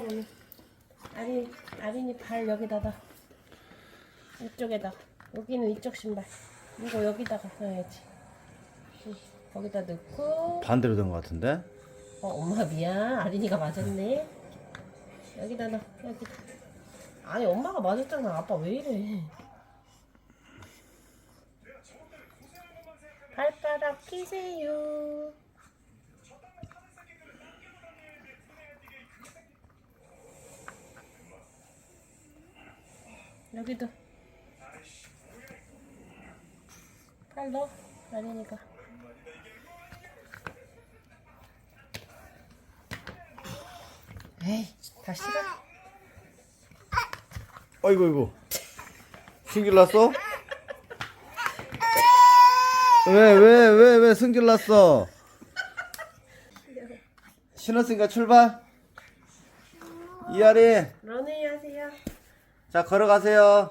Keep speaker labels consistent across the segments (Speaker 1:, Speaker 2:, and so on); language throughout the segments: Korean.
Speaker 1: 보니. 아린 아린이 발 여기다가 이쪽에다. 여기는 이쪽 신발. 이거 여기다가 넣어야지. 응, 거기다 넣고.
Speaker 2: 반대로 된 것 같은데?
Speaker 1: 어 엄마 미안. 아린이가 맞았네. 여기다 넣어. 여기다. 아니 엄마가 맞았잖아. 아빠 왜 이래? 발가락 끼세요. 여기도. 팔 넣어 아니니까. 에이 다시 가
Speaker 2: 어이구, 이구 승질 났어? 왜, 왜, 왜, 왜 승질 났어? 신었으니까 출발. 이하리,
Speaker 1: 런웨이 하세요
Speaker 2: 자, 걸어가세요.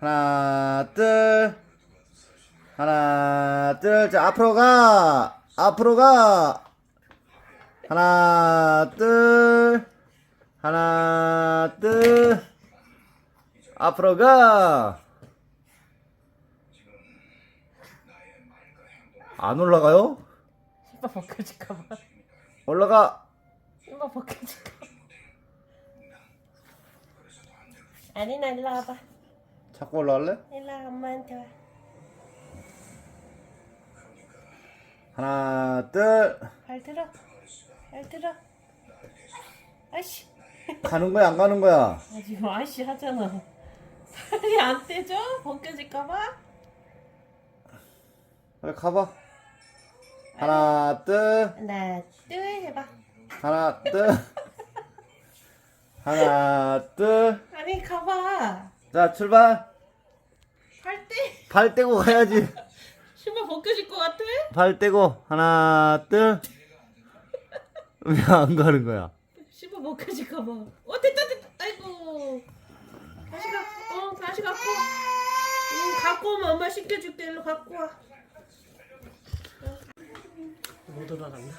Speaker 2: 하나, 둘. 하나, 둘. 자, 앞으로 가. 앞으로 가. 하나, 둘. 하나, 둘. 앞으로 가. 안 올라가요?
Speaker 1: 신발 벗겨질까봐
Speaker 2: 올라가.
Speaker 1: 신발 벗겨질까봐 아리나 일로 와봐
Speaker 2: 자꾸 올라갈래?
Speaker 1: 일로 와 엄마한테 와
Speaker 2: 하나, 둘.
Speaker 1: 발 들어 발 들어 아이씨
Speaker 2: 가는 거야, 안 가는 거야?
Speaker 1: 아 지금 아이씨 하잖아 팔이 안 떼져? 벗겨질까봐?
Speaker 2: 그래, 가봐. 하나, 둘.
Speaker 1: 하나 둘 해봐
Speaker 2: 하나, 둘. 하나, 둘.
Speaker 1: 아니 가봐
Speaker 2: 자, 출발.
Speaker 1: 팔 떼?
Speaker 2: 발 떼고 가야지.
Speaker 1: 신발 벗겨질 것 같아?
Speaker 2: 발 떼고. 하나, 둘. 왜 안 가는 거야?
Speaker 1: 신발 벗겨질까 봐 어 됐다 됐다 아이고 다시 가어 다시 갖고 응 갖고 오면 엄마 씻겨줄게 일로 갖고 와 못 올라갔나?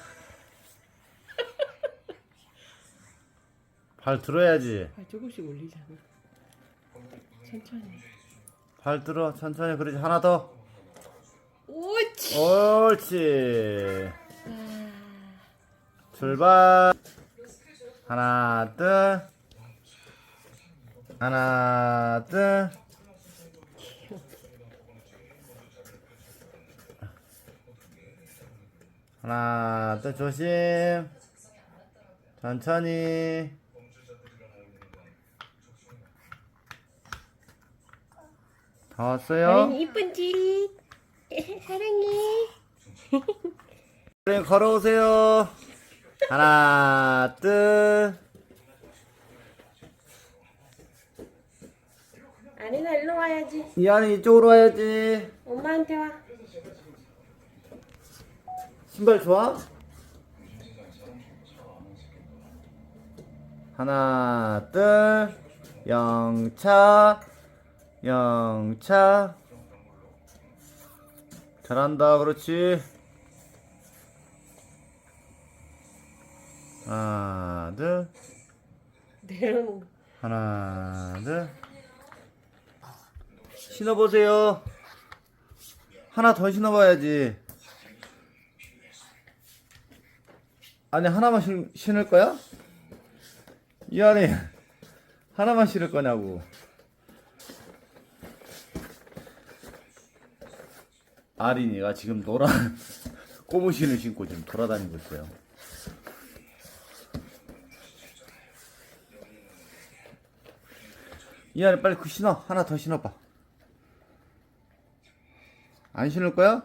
Speaker 2: 발 들어야지.
Speaker 1: 발 조금씩 올리잖아 천천히
Speaker 2: 발 들어. 천천히. 그러지. 하나 더.
Speaker 1: 오치
Speaker 2: 옳지. 출발. 하나, 둘. 하나, 둘. 하나, 둘, 조심. 천천히. 다 왔어요?
Speaker 1: 이쁜 짓 사랑해
Speaker 2: 네, 걸어오세요. 하나, 둘.
Speaker 1: 아린아 일로 와야지
Speaker 2: 이안이 이쪽으로 와야지.
Speaker 1: 엄마한테 와
Speaker 2: 신발 좋아? 하나, 둘. 영차. 영차. 잘한다. 그렇지. 하나, 둘.
Speaker 1: 내려놓은 거
Speaker 2: 하나, 둘. 신어보세요. 하나 더 신어봐야지. 아니, 하나만 신, 신을 거야? 이 안에 하나만 신을 거냐고. 아린이가 지금 노란 고무신을 신고 지금 돌아다니고 있어요. 이 안에 빨리 그 신어. 하나 더 신어봐. 안 신을 거야?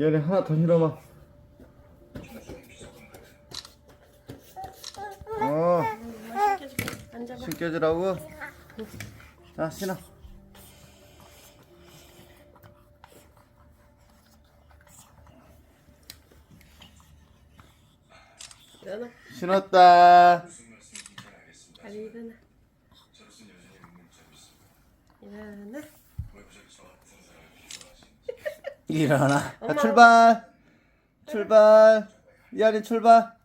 Speaker 2: 얘네 하나 더 실어봐. 어, 숨겨주라고. 자, 신어. 신었다.
Speaker 1: 빨리 일어나. 일어나.
Speaker 2: 일어나. 자. 출발. 출발. 이하린 출발.